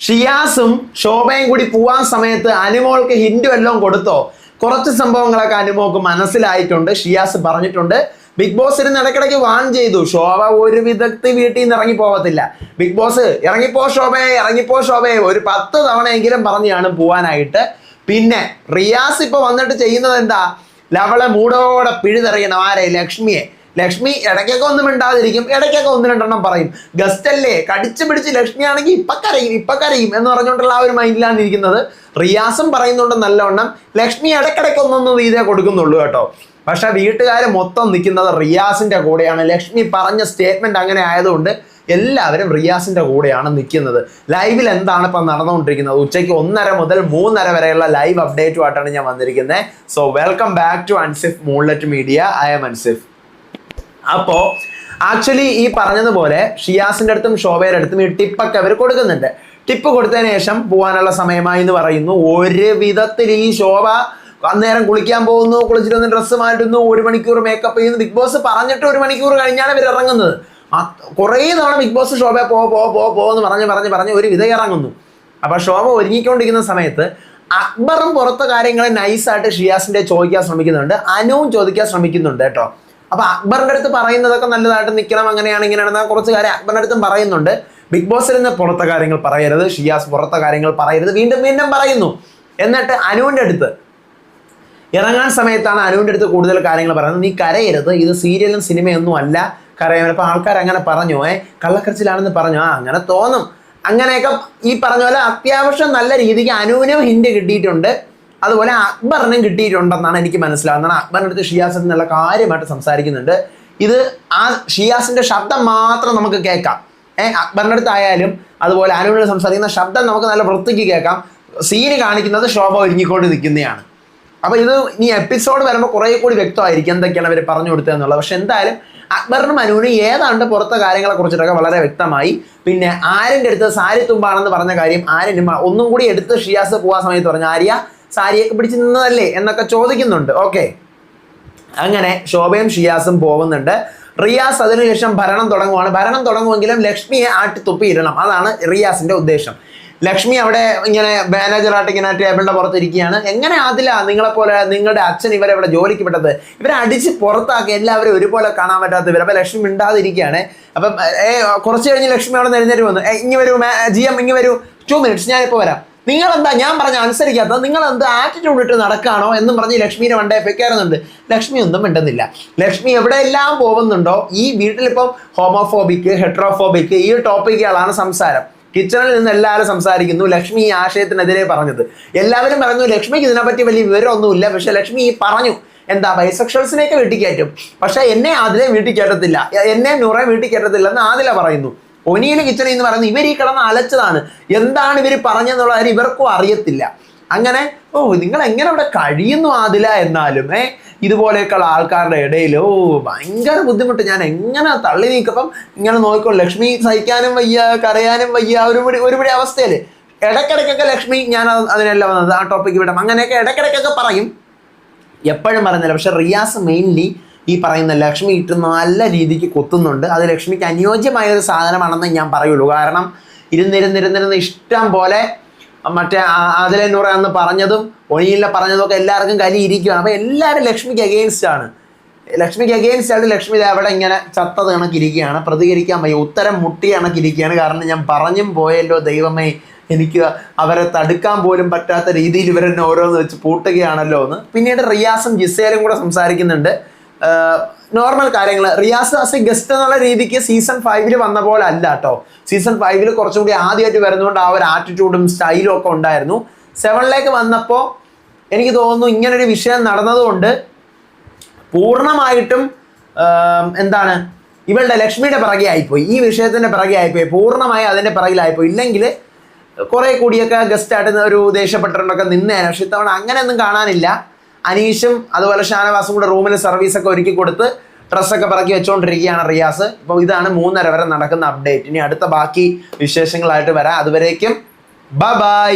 ഷിയാസും ശോഭയും കൂടി പോവാൻ സമയത്ത് അനുമോൾക്ക് ഹിൻഡു എല്ലാം കൊടുത്തോ? കുറച്ച് സംഭവങ്ങളൊക്കെ അനുമോൾക്ക് മനസ്സിലായിട്ടുണ്ട്. ഷിയാസ് പറഞ്ഞിട്ടുണ്ട്. ബിഗ് ബോസ് ഇരുന്ന് ഇടയ്ക്കിടയ്ക്ക് വാൺ ചെയ്തു. ശോഭ ഒരു വിദഗ്ധ വീട്ടിൽ നിന്ന് ഇറങ്ങി പോവത്തില്ല. ബിഗ് ബോസ് ഇറങ്ങിപ്പോ ശോഭയെ ഇറങ്ങിപ്പോ ശോഭയെ ഒരു പത്ത് തവണയെങ്കിലും പറഞ്ഞാണ് പോവാനായിട്ട്. പിന്നെ റിയാസ് ഇപ്പൊ വന്നിട്ട് ചെയ്യുന്നത് എന്താ? ലവളെ മൂടോടെ പിഴുതെറിയണം. ആരെ? ലക്ഷ്മിയെ. ലക്ഷ്മി ഇടയ്ക്കൊക്കെ ഒന്നും മിണ്ടാതിരിക്കും ഇടയ്ക്കൊക്കെ ഒന്ന് രണ്ടെണ്ണം പറയും. ഗസ്റ്റ് അല്ലേ കടിച്ചു പിടിച്ച് ലക്ഷ്മി ആണെങ്കിൽ ഇപ്പൊ കരയും ഇപ്പൊ കരയും എന്ന് പറഞ്ഞുകൊണ്ടുള്ള ആ ഒരു മൈൻഡിലാണ് ഇരിക്കുന്നത്. റിയാസും പറയുന്നുണ്ട് നല്ലവണ്ണം. ലക്ഷ്മി ഇടയ്ക്കിടയ്ക്ക് ഒന്നൊന്നും വീതേ കൊടുക്കുന്നുള്ളൂ കേട്ടോ. പക്ഷെ വീട്ടുകാർ മൊത്തം നിൽക്കുന്നത് റിയാസിന്റെ കൂടെയാണ്. ലക്ഷ്മി പറഞ്ഞ സ്റ്റേറ്റ്മെന്റ് അങ്ങനെ ആയതുകൊണ്ട് എല്ലാവരും റിയാസിന്റെ കൂടെയാണ് നിൽക്കുന്നത്. ലൈവിൽ എന്താണ് ഇപ്പം നടന്നുകൊണ്ടിരിക്കുന്നത്? ഉച്ചയ്ക്ക് ഒന്നര മുതൽ മൂന്നര വരെയുള്ള ലൈവ് അപ്ഡേറ്റുമായിട്ടാണ് ഞാൻ വന്നിരിക്കുന്നത്. So welcome back to Ansif Moonlet Media I'm Ansif അപ്പോ ആക്ച്വലി ഈ പറഞ്ഞതുപോലെ ഷിയാസിന്റെ അടുത്തും ഷോബയുടെ അടുത്തും ഈ ടിപ്പൊക്കെ അവർ കൊടുക്കുന്നുണ്ട്. ടിപ്പ് കൊടുത്തതിന് ശേഷം പോകാനുള്ള സമയമായി എന്ന് പറയുന്നു. ഒരു വിധത്തിൽ ഈ ശോഭ അന്നേരം കുളിക്കാൻ പോകുന്നു കുളിച്ചിട്ട് ഒന്ന് ഡ്രസ്സ് മാറ്റുന്നു ഒരു മണിക്കൂർ മേക്കപ്പ് ചെയ്യുന്നു. ബിഗ് ബോസ് പറഞ്ഞിട്ട് ഒരു മണിക്കൂർ കഴിഞ്ഞാണ് ഇവർ ഇറങ്ങുന്നത്. കുറേ തവണ ബിഗ് ബോസ് ശോഭ പോ പോ പോ പോ എന്ന് പറഞ്ഞ് പറഞ്ഞ് പറഞ്ഞ് ഒരു വിധ ഇറങ്ങുന്നു. അപ്പൊ ശോഭ ഒരുങ്ങിക്കൊണ്ടിരിക്കുന്ന സമയത്ത് അക്ബറും പുറത്തെ കാര്യങ്ങളെ നൈസായിട്ട് ഷിയാസിന്റെ ചോദിക്കാൻ ശ്രമിക്കുന്നുണ്ട്. അനുവും ചോദിക്കാൻ ശ്രമിക്കുന്നുണ്ട് കേട്ടോ. അപ്പൊ അക്ബറിന്റെ അടുത്ത് പറയുന്നതൊക്കെ നല്ലതായിട്ട് നിൽക്കണം അങ്ങനെയാണ് ഇങ്ങനെയാണ് കുറച്ച് കാര്യം അക്ബറിന്റെ അടുത്തും പറയുന്നുണ്ട്. ബിഗ് ബോസിൽ നിന്ന് പുറത്തെ കാര്യങ്ങൾ പറയരുത് ഷിയാസ് പുറത്തെ കാര്യങ്ങൾ പറയരുത് വീണ്ടും വീണ്ടും പറയുന്നു. എന്നിട്ട് അനുവിന്റെ അടുത്ത് ഇറങ്ങാൻ സമയത്താണ് അനുവിന്റെ അടുത്ത് കൂടുതൽ കാര്യങ്ങൾ പറയുന്നത്. നീ കരയരുത് ഇത് സീരിയലും സിനിമയൊന്നും അല്ല കരയാൻ. ഇപ്പം ആൾക്കാർ അങ്ങനെ പറഞ്ഞു ഏ കള്ളക്കരച്ചിലാണെന്ന് പറഞ്ഞു ആ അങ്ങനെ തോന്നും. അങ്ങനെയൊക്കെ ഈ പറഞ്ഞ പോലെ അത്യാവശ്യം നല്ല രീതിക്ക് അനുവിനും ഹിന്റ് കിട്ടിയിട്ടുണ്ട്. അതുപോലെ അക്ബറിനും കിട്ടിയിട്ടുണ്ടെന്നാണ് എനിക്ക് മനസ്സിലാവുന്നത്. അക്ബറിന്റെ അടുത്ത് ഷിയാസ് എന്നുള്ള കാര്യമായിട്ട് സംസാരിക്കുന്നുണ്ട്. ഇത് ആ ഷിയാസിന്റെ ശബ്ദം മാത്രം നമുക്ക് കേൾക്കാം. ഏഹ് അക്ബറിന്റെ അടുത്തായാലും അതുപോലെ അനുവിനോട് സംസാരിക്കുന്ന ശബ്ദം നമുക്ക് നല്ല വൃത്തിക്ക് കേൾക്കാം. സീന് കാണിക്കുന്നത് ശോഭ ഒരുങ്ങിക്കൊണ്ട് നിൽക്കുന്നതാണ്. അപ്പോൾ ഇത് ഇനി എപ്പിസോഡ് വരുമ്പോൾ കുറേ കൂടി വ്യക്തമായിരിക്കും എന്തൊക്കെയാണ് അവർ പറഞ്ഞു കൊടുത്തതെന്നുള്ളത് പക്ഷെ എന്തായാലും അക്ബറിനും അനുവിനും ഏതാണ്ട് പുറത്തെ കാര്യങ്ങളെ കുറിച്ചിട്ടൊക്കെ വളരെ വ്യക്തമായി. പിന്നെ ആര്യന്റെ അടുത്ത് സാരി തുമ്പാണെന്ന് പറഞ്ഞ കാര്യം ആര്യൻ ഒന്നും കൂടി എടുത്ത് ഷിയാസ് പോവാ സമയത്ത് പറഞ്ഞു ആര്യ സാരിയൊക്കെ പിടിച്ച് നിന്നതല്ലേ എന്നൊക്കെ ചോദിക്കുന്നുണ്ട്. ഓക്കെ അങ്ങനെ ശോഭയും ഷിയാസും പോകുന്നുണ്ട്. റിയാസ് അതിനുശേഷം ഭരണം തുടങ്ങുവാണ്. ഭരണം തുടങ്ങുമെങ്കിലും ലക്ഷ്മിയെ ആട്ടി തുപ്പിയിടണം അതാണ് റിയാസിന്റെ ഉദ്ദേശം. ലക്ഷ്മി അവിടെ ഇങ്ങനെ മാനേജറായിട്ട് ഇങ്ങനെ ടേബിളിന്റെ പുറത്തിരിക്കുകയാണ്. എങ്ങനെ അതില നിങ്ങളെപ്പോലെ നിങ്ങളുടെ അച്ഛൻ ഇവരെ ഇവിടെ ജോലിക്ക് വിട്ടത്? ഇവരെ അടിച്ച് പുറത്താക്കി എല്ലാവരും ഒരുപോലെ കാണാൻ പറ്റാത്ത ഇവർ അപ്പൊ ലക്ഷ്മി മിണ്ടാതിരിക്കുകയാണ്. അപ്പം കുറച്ച് കഴിഞ്ഞ് ലക്ഷ്മി അവിടെ നിരഞ്ഞു വന്നു. ഇങ്ങനെ ജി എം ഇങ്ങനെ വരൂ. ടു മിനിറ്റ്സ് ഞാനിപ്പോൾ വരാം. നിങ്ങൾ എന്താ ഞാൻ പറഞ്ഞ അനുസരിക്കാത്ത നിങ്ങൾ എന്ത് ആറ്റിറ്റ്യൂഡ് ഇട്ട് നടക്കാണോ എന്നും പറഞ്ഞ് ലക്ഷ്മിനെ വണ്ടേ വെക്കാറുന്നുണ്ട്. ലക്ഷ്മി ഒന്നും മിണ്ടുന്നില്ല. ലക്ഷ്മി എവിടെയെല്ലാം പോകുന്നുണ്ടോ ഈ വീട്ടിലിപ്പം ഹോമോഫോബിക്ക് ഹെട്രോഫോബിക്ക് ഈ ടോപ്പിക്കുകളാണ് സംസാരം. കിച്ചണിൽ നിന്ന് എല്ലാവരും സംസാരിക്കുന്നു. ലക്ഷ്മി ഈ ആശയത്തിനെതിരെ പറഞ്ഞത്. എല്ലാവരും പറഞ്ഞു ലക്ഷ്മിക്ക് ഇതിനെപ്പറ്റി വലിയ വിവരമൊന്നുമില്ല. പക്ഷെ ലക്ഷ്മി ഈ പറഞ്ഞു. എന്താ ബൈസെക്ഷൽസിനെയൊക്കെ വീട്ടിൽ കയറ്റും. പക്ഷെ എന്നെ അതിലെ വീട്ടിൽ കയറ്റത്തില്ല. എന്നെ നുറേ വീട്ടിൽ കയറ്റത്തില്ല എന്ന് ആദില പറയുന്നു. ഒനിയിലെ കിച്ചണിൽ എന്ന് പറയുന്നത് ഇവർ ഈ കിടന്ന് അലച്ചതാണ്. എന്താണ് ഇവർ പറഞ്ഞെന്നുള്ള കാര്യം ഇവർക്കും അറിയത്തില്ല. അങ്ങനെ ഓ നിങ്ങൾ എങ്ങനെ അവിടെ കഴിയുന്നു ആദില എന്നാലും ഏ ഇതുപോലെയൊക്കെയുള്ള ആൾക്കാരുടെ ഇടയിൽ ഓ ഭയങ്കര ബുദ്ധിമുട്ട്. ഞാൻ എങ്ങനെ തള്ളി നീക്കപ്പം ഇങ്ങനെ നോക്കിക്കോ ലക്ഷ്മി സഹിക്കാനും വയ്യ കരയാനും വയ്യ ഒരുപടി ഒരുപടി അവസ്ഥയിൽ. ഇടയ്ക്കിടയ്ക്കൊക്കെ ലക്ഷ്മി ഞാൻ അതിനെല്ലാം വന്നത് ആ ടോപ്പിക്ക് വിടാം. അങ്ങനെയൊക്കെ ഇടയ്ക്കിടയ്ക്കൊക്കെ പറയും. എപ്പോഴും പറയുന്നില്ല. പക്ഷെ റിയാസ് മെയിൻലി ഈ പറയുന്ന ലക്ഷ്മി ഇട്ട് നല്ല രീതിക്ക് കൊത്തുന്നുണ്ട്. അത് ലക്ഷ്മിക്ക് അനുയോജ്യമായ ഒരു സാധനമാണെന്ന് ഞാൻ പറയുള്ളൂ. കാരണം ഇരുന്നിരുന്നിരുന്നിരുന്ന് ഇഷ്ടം പോലെ മറ്റേ അതിലെന്നൂറ എന്ന് പറഞ്ഞതും ഒനിയിലെ പറഞ്ഞതും ഒക്കെ എല്ലാവർക്കും കലി ഇരിക്കുകയാണ് അപ്പോൾ എല്ലാവരും ലക്ഷ്മിക്ക് അഗെയിൻസ്റ്റ് ആണ്. ലക്ഷ്മിക്ക് അഗെയിൻസ്റ്റ് ആയിട്ട് ലക്ഷ്മി അവിടെ ഇങ്ങനെ ചത്തത് കണക്കിരിക്കുകയാണ്. പ്രതികരിക്കാൻ വയ്യ. ഉത്തരം മുട്ടി കണക്കിരിക്കുകയാണ്. കാരണം ഞാൻ പറഞ്ഞും പോയല്ലോ ദൈവമേ എനിക്ക് അവരെ തടുക്കാൻ പോലും പറ്റാത്ത രീതിയിൽ ഇവരെന്നെ ഓരോന്ന് വെച്ച് പൂട്ടുകയാണല്ലോ എന്ന്. പിന്നീട് റിയാസും ജിസേലും കൂടെ സംസാരിക്കുന്നുണ്ട്. നോർമൽ കാര്യങ്ങൾ റിയാസ് ആസ് എ ഗസ്റ്റ് എന്നുള്ള രീതിക്ക് സീസൺ ഫൈവിൽ വന്ന പോലെ അല്ല കേട്ടോ സീസൺ ഫൈവിൽ കുറച്ചും കൂടി ആദ്യമായിട്ട് വരുന്നതുകൊണ്ട് ആ ഒരു ആറ്റിറ്റ്യൂഡും സ്റ്റൈലും ഒക്കെ ഉണ്ടായിരുന്നു. സെവനിലേക്ക് വന്നപ്പോൾ എനിക്ക് തോന്നുന്നു ഇങ്ങനൊരു വിഷയം നടന്നതുകൊണ്ട് പൂർണമായിട്ടും എന്താണ് ഇവളുടെ ലക്ഷ്മിയുടെ പിറകെ ആയിപ്പോയി. ഈ വിഷയത്തിന്റെ പിറകെ ആയിപ്പോയി. പൂർണമായി അതിന്റെ പിറകിലായിപ്പോയി. ഇല്ലെങ്കിൽ കുറെ കൂടിയൊക്കെ ഗസ്റ്റായിട്ട് ഒരു ദേഷ്യപ്പെട്ടിട്ടുണ്ടൊക്കെ നിന്നേനെ. പക്ഷെ ഇത്തവണ അങ്ങനെയൊന്നും കാണാനില്ല. അനീഷും അതുപോലെ ഷാനവാസും കൂടെ റൂമിൽ സർവീസൊക്കെ ഒരുക്കി കൊടുത്ത് ഡ്രസ്സൊക്കെ പറക്കി വെച്ചുകൊണ്ടിരിക്കുകയാണ് റിയാസ്. അപ്പോൾ ഇതാണ് മൂന്നര വരെ നടക്കുന്ന അപ്ഡേറ്റ് ഇനി അടുത്ത ബാക്കി വിശേഷങ്ങളായിട്ട് വരാം. അതുവരേക്കും ബ ബൈ